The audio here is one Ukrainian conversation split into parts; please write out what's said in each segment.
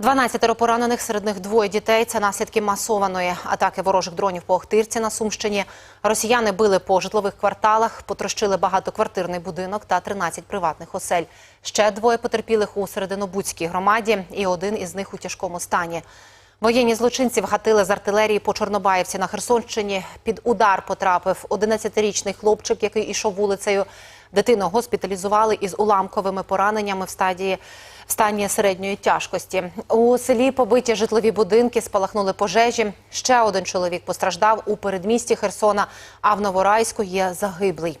12 поранених, серед них двоє дітей. Це наслідки масованої атаки ворожих дронів по Охтирці на Сумщині. Росіяни били по житлових кварталах, потрощили багатоквартирний будинок та 13 приватних осель. Ще двоє потерпілих у Серединобудській громаді, і один із них у тяжкому стані. Воєнні злочинці вгатили з артилерії по Чорнобаївці на Херсонщині. Під удар потрапив 11-річний хлопчик, який ішов вулицею. Дитину госпіталізували із уламковими пораненнями в стадії в стані середньої тяжкості. У селі побиті житлові будинки, спалахнули пожежі. Ще один чоловік постраждав у передмісті Херсона, а в Новорайську є загиблий.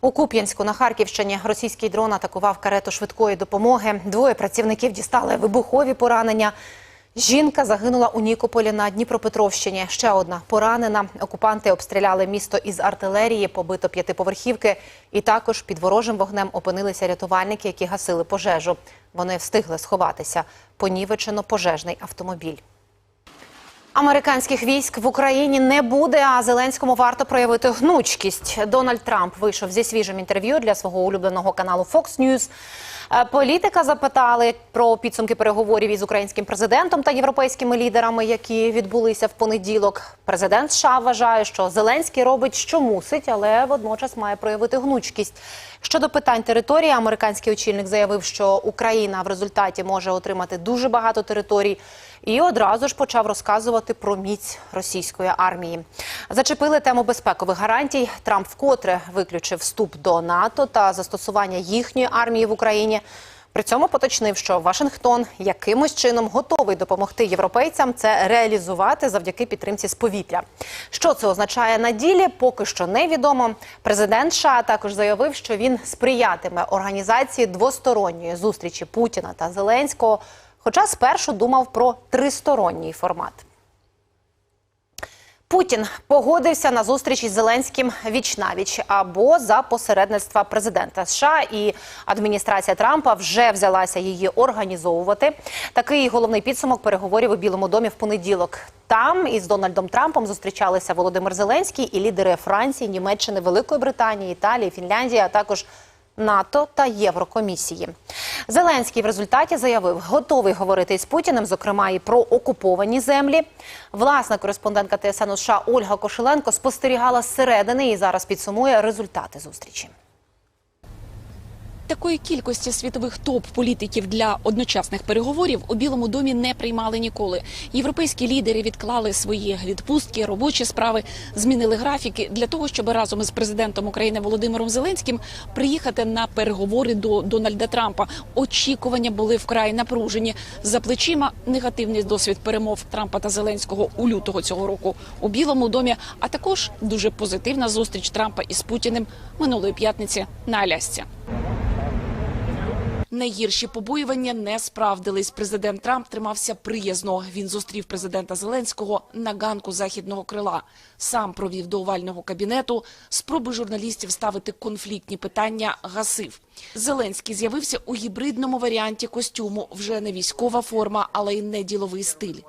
У Куп'янську на Харківщині російський дрон атакував карету швидкої допомоги. Двоє працівників дістали вибухові поранення. Жінка загинула у Нікополі на Дніпропетровщині. Ще одна поранена. Окупанти обстріляли місто із артилерії, побито п'ятиповерхівки. І також під ворожим вогнем опинилися рятувальники, які гасили пожежу. Вони встигли сховатися. Понівечено пожежний автомобіль. Американських військ в Україні не буде, а Зеленському варто проявити гнучкість. Дональд Трамп вийшов зі свіжим інтерв'ю для свого улюбленого каналу Fox News. Е, Політика запитали про підсумки переговорів із українським президентом та європейськими лідерами, які відбулися в понеділок. Президент США вважає, що Зеленський робить, що мусить, але водночас має проявити гнучкість. Щодо питань території, американський очільник заявив, що Україна в результаті може отримати дуже багато територій. І одразу ж почав розказувати про міць російської армії. Зачепили тему безпекових гарантій. Трамп вкотре виключив вступ до НАТО та застосування їхньої армії в Україні. При цьому поточнив, що Вашингтон якимось чином готовий допомогти європейцям це реалізувати завдяки підтримці з повітря. Що це означає на ділі, поки що невідомо. Президент США також заявив, що він сприятиме організації двосторонньої зустрічі Путіна та Зеленського. Хоча спершу думав про тристоронній формат. Путін погодився на зустріч із Зеленським віч-навіч або за посередництва президента США і адміністрація Трампа вже взялася її організовувати. Такий головний підсумок переговорів у Білому домі в понеділок. Там із Дональдом Трампом зустрічалися Володимир Зеленський і лідери Франції, Німеччини, Великої Британії, Італії, Фінляндії, а також НАТО та Єврокомісії. Зеленський в результаті заявив, готовий говорити із Путіним, зокрема і про окуповані землі. Власна кореспондентка ТСН США Ольга Кошеленко спостерігала зсередини і зараз підсумує результати зустрічі. Такої кількості світових топ-політиків для одночасних переговорів у Білому домі не приймали ніколи. Європейські лідери відклали свої відпустки, робочі справи, змінили графіки для того, щоб разом із президентом України Володимиром Зеленським приїхати на переговори до Дональда Трампа. Очікування були вкрай напружені. За плечима негативний досвід перемов Трампа та Зеленського у лютого цього року у Білому домі, а також дуже позитивна зустріч Трампа із Путіним минулої п'ятниці на Алясці. Найгірші побоювання не справдились. Президент Трамп тримався приязно. Він зустрів президента Зеленського на ганку західного крила. Сам провів до овального кабінету. Спроби журналістів ставити конфліктні питання гасив. Зеленський з'явився у гібридному варіанті костюму. Вже не військова форма, але й не діловий стиль.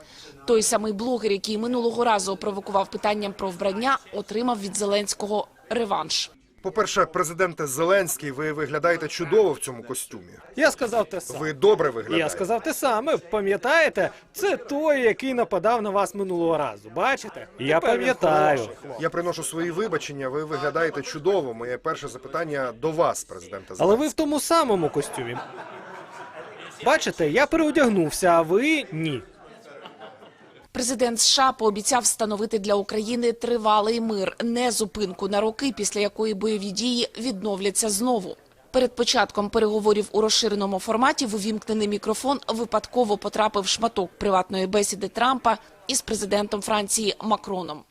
Той самий блогер, який минулого разу провокував питанням про вбрання, отримав від Зеленського реванш. По-перше, президенте Зеленський, ви виглядаєте чудово в цьому костюмі. Я сказав те саме. Ви добре виглядаєте. Я сказав те саме. Пам'ятаєте? Це той, який нападав на вас минулого разу. Бачите? Я Тепер пам'ятаю. Я приношу свої вибачення. Ви виглядаєте чудово. Моє перше запитання до вас, президенте Але ви в тому самому костюмі. Бачите, я переодягнувся, а ви ні. Президент США пообіцяв встановити для України тривалий мир, не зупинку на роки, після якої бойові дії відновляться знову. Перед початком переговорів у розширеному форматі в увімкнений мікрофон випадково потрапив шматок приватної бесіди Трампа із президентом Франції Макроном.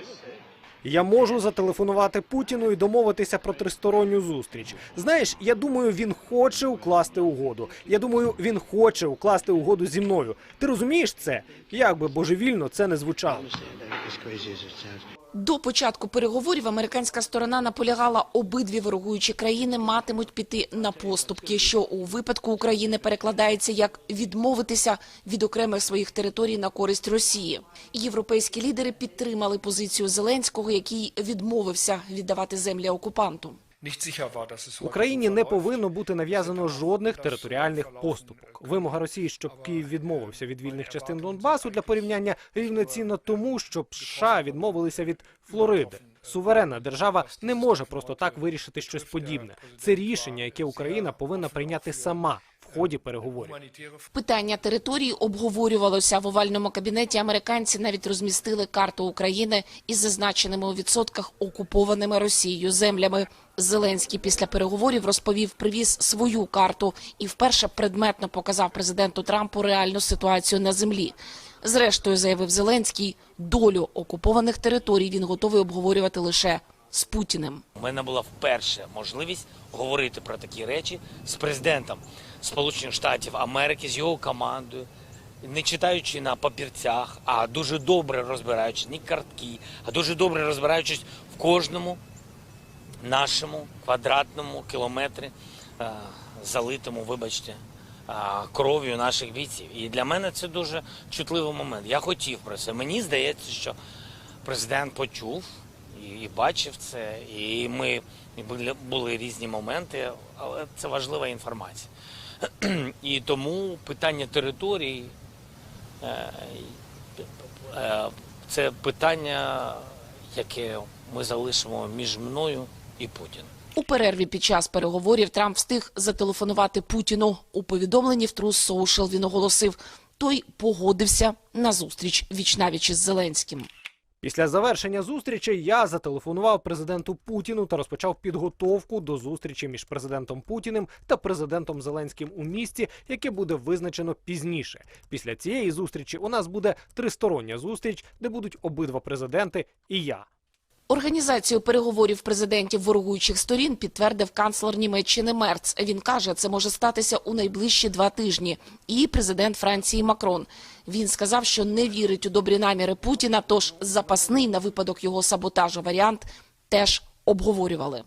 Я можу зателефонувати Путіну і домовитися про тристоронню зустріч. Знаєш, я думаю, він хоче укласти угоду. Я думаю, він хоче укласти угоду зі мною. Ти розумієш це? Як би божевільно це не звучало. До початку переговорів американська сторона наполягала, обидві ворогуючі країни матимуть піти на поступки, що у випадку України перекладається як відмовитися від окремих своїх територій на користь Росії. Європейські лідери підтримали позицію Зеленського, який відмовився віддавати землі окупанту. Україні не повинно бути нав'язано жодних територіальних поступок. Вимога Росії, щоб Київ відмовився від вільних частин Донбасу для порівняння рівноцінно тому, щоб США відмовилися від Флориди. Суверенна держава не може просто так вирішити щось подібне. Це рішення, яке Україна повинна прийняти сама ході переговорів. Питання території обговорювалося в овальному кабінеті. Американці навіть розмістили карту України із зазначеними у відсотках окупованими Росією землями. Зеленський після переговорів розповів, привіз свою карту і вперше предметно показав президенту Трампу реальну ситуацію на землі. Зрештою, заявив Зеленський, долю окупованих територій він готовий обговорювати лише з Путіним. У мене була вперше можливість говорити про такі речі з президентом Сполучених Штатів Америки, з його командою, не читаючи на папірцях, а дуже добре розбираючись, не картки, а дуже добре розбираючись в кожному нашому квадратному кілометрі, е, залитому, вибачте, е, кров'ю наших бійців. І для мене це дуже чутливий момент. Я хотів про це. Мені здається, що президент почув і, бачив це, і ми і були, були різні моменти, але це важлива інформація. І тому питання території е, е, це питання, яке ми залишимо між мною і Путіним. У перерві під час переговорів Трамп встиг зателефонувати Путіну. У повідомленні в Трус Social він оголосив, той погодився на зустріч вічнавіч із Зеленським. Після завершення зустрічі я зателефонував президенту Путіну та розпочав підготовку до зустрічі між президентом Путіним та президентом Зеленським у місті, яке буде визначено пізніше. Після цієї зустрічі у нас буде тристороння зустріч, де будуть обидва президенти і я. Організацію переговорів президентів ворогуючих сторін підтвердив канцлер Німеччини Мерц. Він каже, це може статися у найближчі два тижні. І президент Франції Макрон. Він сказав, що не вірить у добрі наміри Путіна, тож запасний на випадок його саботажу варіант теж обговорювали.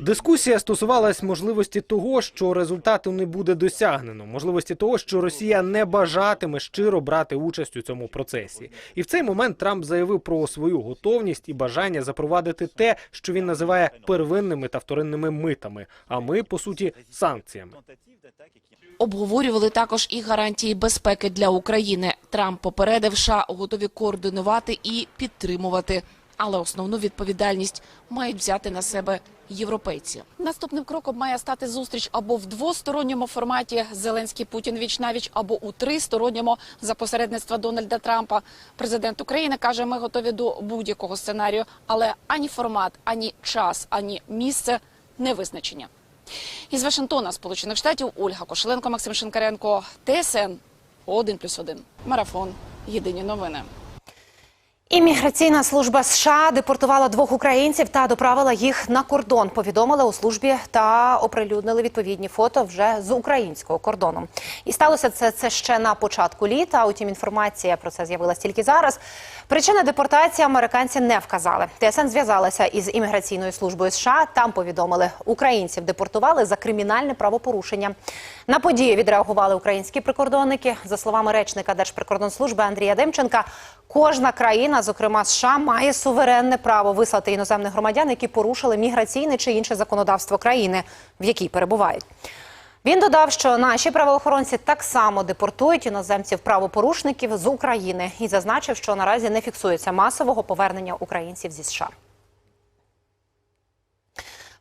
Дискусія стосувалась можливості того, що результату не буде досягнено, можливості того, що Росія не бажатиме щиро брати участь у цьому процесі. І в цей момент Трамп заявив про свою готовність і бажання запровадити те, що він називає первинними та вторинними митами. А ми, по суті, санкціями. Обговорювали також і гарантії безпеки для України. Трамп попередив США готові координувати і підтримувати. Але основну відповідальність мають взяти на себе європейці. Наступним кроком має стати зустріч або в двосторонньому форматі Зеленський Путін віч навіч, або у тристоронньому за посередництва Дональда Трампа. Президент України каже, ми готові до будь-якого сценарію, але ані формат, ані час, ані місце не визначені. Із Вашингтона, Сполучених Штатів, Ольга Кошеленко, Максим Шинкаренко, ТСН 1+,1. Марафон. Єдині новини. Імміграційна служба США депортувала двох українців та доправила їх на кордон. Повідомили у службі та оприлюднили відповідні фото вже з українського кордону. І сталося це, це ще на початку літа. Утім, інформація про це з'явилася тільки зараз. Причини депортації американці не вказали. ТСН зв'язалася із імміграційною службою США. Там повідомили, українців депортували за кримінальне правопорушення. На події відреагували українські прикордонники. За словами речника Держприкордонслужби Андрія Демченка, кожна країна, зокрема США, має суверенне право вислати іноземних громадян, які порушили міграційне чи інше законодавство країни, в якій перебувають. Він додав, що наші правоохоронці так само депортують іноземців правопорушників з України і зазначив, що наразі не фіксується масового повернення українців зі США.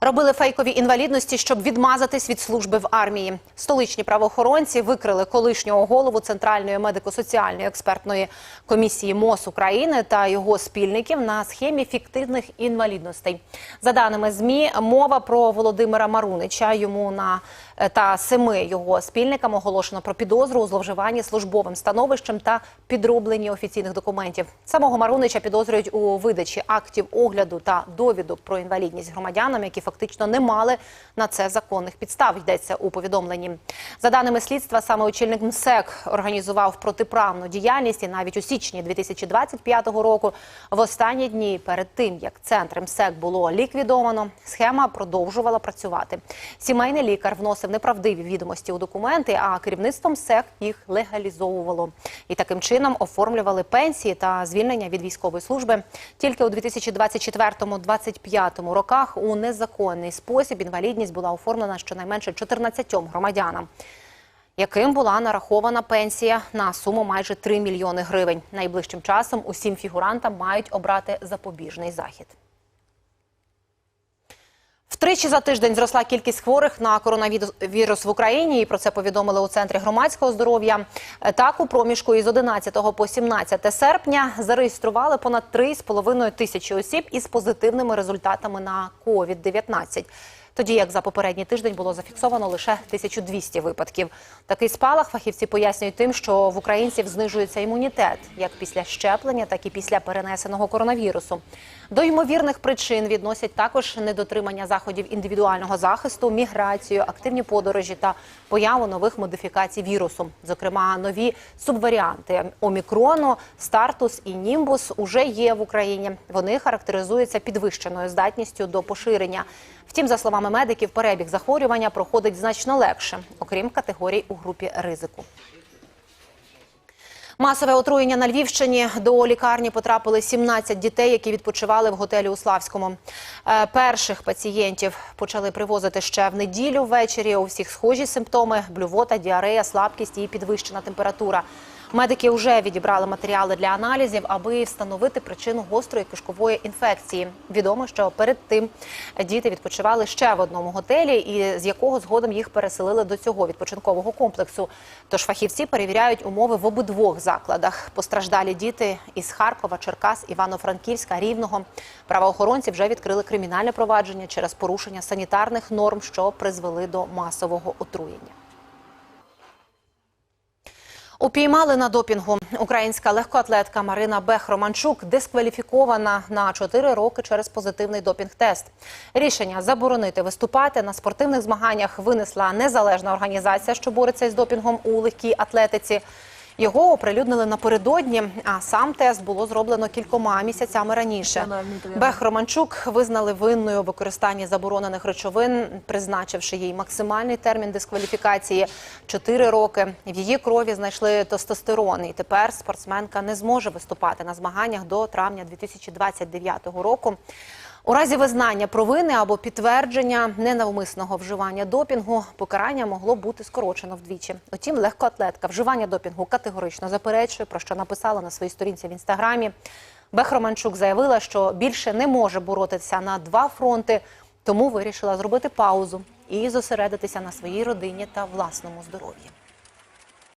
Робили фейкові інвалідності, щоб відмазатись від служби в армії. Столичні правоохоронці викрили колишнього голову Центральної медико-соціальної експертної комісії МОЗ України та його спільників на схемі фіктивних інвалідностей. За даними змі, мова про Володимира Марунича. Йому на е, та семи його спільникам оголошено про підозру у зловживанні службовим становищем та підробленні офіційних документів. Самого Марунича підозрюють у видачі актів огляду та довідок про інвалідність громадянам, які фактично не мали на це законних підстав. Йдеться у повідомленні. За даними слідства, саме очільник МСЕК організував протиправну діяльність і навіть у січні 2025 року. В останні дні перед тим як центр МСЕК було ліквідовано, схема продовжувала працювати. Сімейний лікар вносив неправдиві відомості у документи, а керівництвом СЕК їх легалізовувало. І таким чином оформлювали пенсії та звільнення від військової служби. Тільки у 2024-2025 роках у незаконний спосіб інвалідність була оформлена щонайменше 14 громадянам яким була нарахована пенсія на суму майже 3 мільйони гривень. Найближчим часом усім фігурантам мають обрати запобіжний захід. Втричі за тиждень зросла кількість хворих на коронавірус в Україні. І про це повідомили у центрі громадського здоров'я. Так, у проміжку із 11 по 17 серпня зареєстрували понад 3,5 тисячі осіб із позитивними результатами на COVID-19. Тоді як за попередній тиждень було зафіксовано лише 1200 випадків. Такий спалах фахівці пояснюють тим, що в українців знижується імунітет як після щеплення, так і після перенесеного коронавірусу. До ймовірних причин відносять також недотримання заходів індивідуального захисту, міграцію, активні подорожі та появу нових модифікацій вірусу. Зокрема, нові субваріанти омікрону, стартус і німбус уже є в Україні. Вони характеризуються підвищеною здатністю до поширення. Втім, за словами медиків, перебіг захворювання проходить значно легше, окрім категорій у групі ризику. Масове отруєння на Львівщині до лікарні потрапили 17 дітей, які відпочивали в готелі у Славському. Е, Перших пацієнтів почали привозити ще в неділю ввечері. У всіх схожі симптоми: блювота, діарея, слабкість і підвищена температура. Медики вже відібрали матеріали для аналізів, аби встановити причину гострої кишкової інфекції. Відомо, що перед тим діти відпочивали ще в одному готелі, і з якого згодом їх переселили до цього відпочинкового комплексу. Тож фахівці перевіряють умови в обидвох закладах. Постраждалі діти із Харкова, Черкас, Івано-Франківська, Рівного. Правоохоронці вже відкрили кримінальне провадження через порушення санітарних норм, що призвели до масового отруєння. Упіймали на допінгу. Українська легкоатлетка Марина Бех-Романчук дискваліфікована на 4 роки через позитивний допінг-тест. Рішення заборонити виступати на спортивних змаганнях винесла незалежна організація, що бореться із допінгом у легкій атлетиці. Його оприлюднили напередодні, а сам тест було зроблено кількома місяцями раніше. Бех Романчук визнали винною у використанні заборонених речовин, призначивши їй максимальний термін дискваліфікації 4 роки. В її крові знайшли тестостерон, і тепер спортсменка не зможе виступати на змаганнях до травня 2029 року. У разі визнання провини або підтвердження ненавмисного вживання допінгу покарання могло бути скорочено вдвічі. Утім, легкоатлетка вживання допінгу категорично заперечує, про що написала на своїй сторінці в інстаграмі. Бех Романчук заявила, що більше не може боротися на два фронти, тому вирішила зробити паузу і зосередитися на своїй родині та власному здоров'ї.